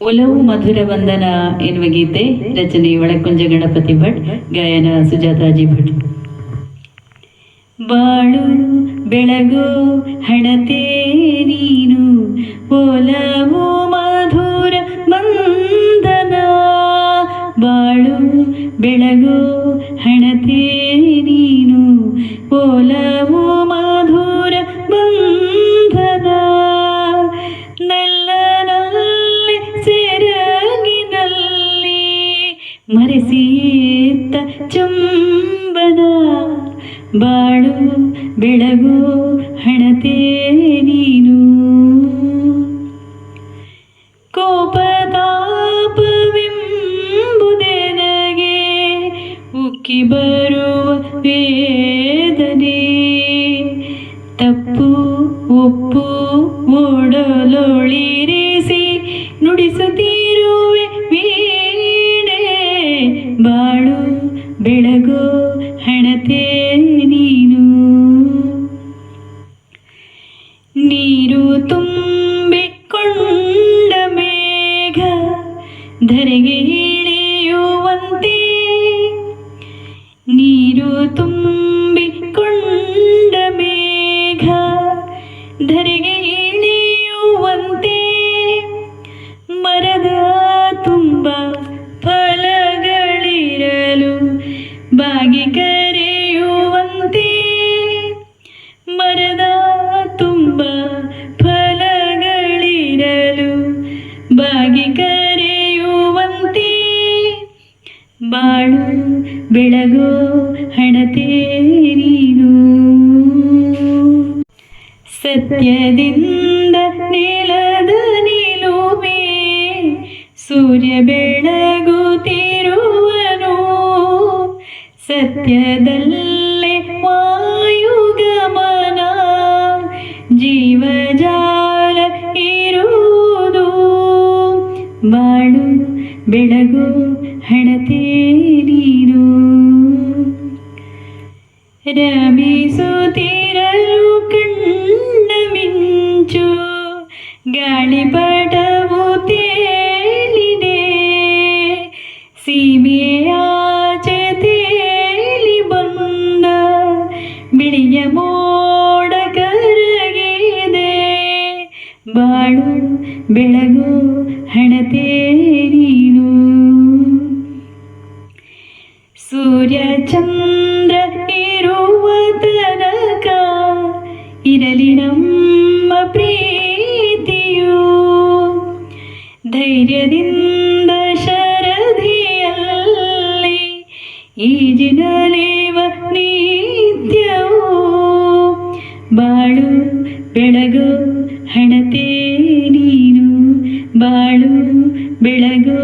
ಒಲವು, ಮಧುರ ವಂದನ ಎನ್ನುವ ಗೀತೆ ರಚನೆ ಒಳಕುಂಜ ಗಣಪತಿ ಭಟ್, ಗಾಯನ ಸುಜಾತಾಜಿ ಭಟ್. ಬಾಳು, ಬೆಳಗು, ಹಣತೆ ನೀನು ಒಲವು ಮಧುರ ಬಂಧನ ಬಾಳು, ಬೆಳಗು, ಹಣತೆ ನೀನು ಒಲವು ಮರೆಸಿತ್ತ ಚುಂಬನ ಬಾಳು ಬೆಳಗು ಹಣತೆ ನೀನು. ಕೋಪತಾಪವೆಂಬುದೆನಗೆ ಉಕ್ಕಿ ಬರುವ ವೇದನೆ. ತಪ್ಪು ಒಪ್ಪು ಓಡಲೊಳಿರಿಸಿ ನುಡಿಸುತ್ತಿರುವೆ ಬಾಳು ಬೆಳಗು ಹಣತೆ ನೀನು ನೀರು ತುಂಬಿಕೊಂಡ ಮೇಘ ಧರೆಗೆ ಇಳಿಯುವಂತೆ ನೀರು ತುಂಬಿಕೊಂಡ ಮೇಘ ಧರೆಗೆ ಬಾಗಿ ಕರೆಯುವಂತೆ ಮರದ ತುಂಬ ಫಲಗಳಿರಲು ಬಾಗಿ ಕರೆಯುವಂತೆ. ಬಾಳು, ಬೆಳಗೋ, ಹಣತೆ ನೀನು. ಸತ್ಯದಿಂದ ನೆಲದ ನಿಲುವೆ, ಸೂರ್ಯ ಬೆಳಗುತ್ತಿರುವನು ಸತ್ಯದಲ್ಲೇ ವಾಯುಗಮನ ಜೀವಜಾಲ ಇರುವುದು ಬಾಳು ಬೆಳಗು ಹಣತೆ ನೀನು ರಮಿಸುತ್ತಿರಲು ಕಣ್ಣ ಮಿಂಚು ಗಾಳಿಪಟವು ಬಾಳು ಬೆಳಗು ಹಣತೆ ನೀನು ಸೂರ್ಯ ಚಂದ್ರ ಇರುವ ತನಕ ಇರಲಿ ನಮ್ಮ ಪ್ರೀತಿಯು ಧೈರ್ಯದಿಂದ ಶರಧಿಯಲ್ಲಿ ಈಜಿನಲೇವ ನಿತ್ಯವೂ ಬಾಳು ಬೆಳಗು ಬೆಳಗು